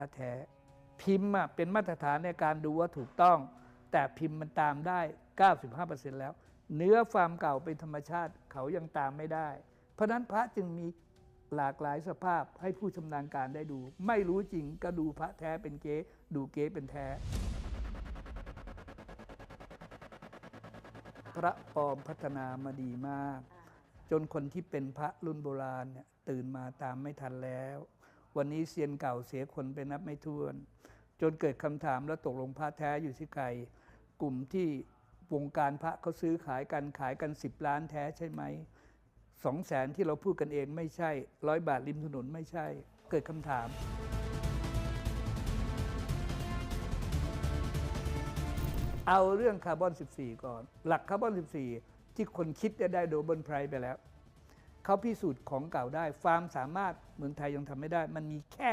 พระแท้พิมพ์อะเป็นมาตรฐานในการดูว่าถูกต้อง แต่พิมพ์มันตามได้ 95%แล้ว เนื้อฟาร์มเก่าเป็นธรรมชาติเขายังตามไม่ได้ เพราะฉะนั้นพระจึงมีหลากหลายสภาพให้ผู้ชำนาญการได้ดู ไม่รู้จริงก็ดูพระแท้เป็นเก๊ดูเก๊เป็นแท้ พระปลอมพัฒนามาดีมาก จนคนที่เป็นพระรุ่นโบราณเนี่ยตื่นมาตามไม่ทันแล้ว วันนี้เซียนเก่าเสียคนไปนับไม่ถ้วน จนเกิดคำถามแล้วตกลงพระแท้อยู่ที่ใครกลุ่มที่วงการพระเขาซื้อขายกันขายกัน 10 ล้านแท้ใช่ไหมสองแสนที่เราพูดกันเองไม่ใช่ร้อยบาทริมถนนไม่ใช่ เกิดคำถาม เอาเรื่องคาร์บอน 14 ก่อน หลักคาร์บอน 14 ที่คนคิดได้ได้โดบนไพรไปแล้ว เขาพิสูจน์ของเก่าได้ฟาร์มสามารถเมืองไทยยังทำไม่ได้ มันมีแค่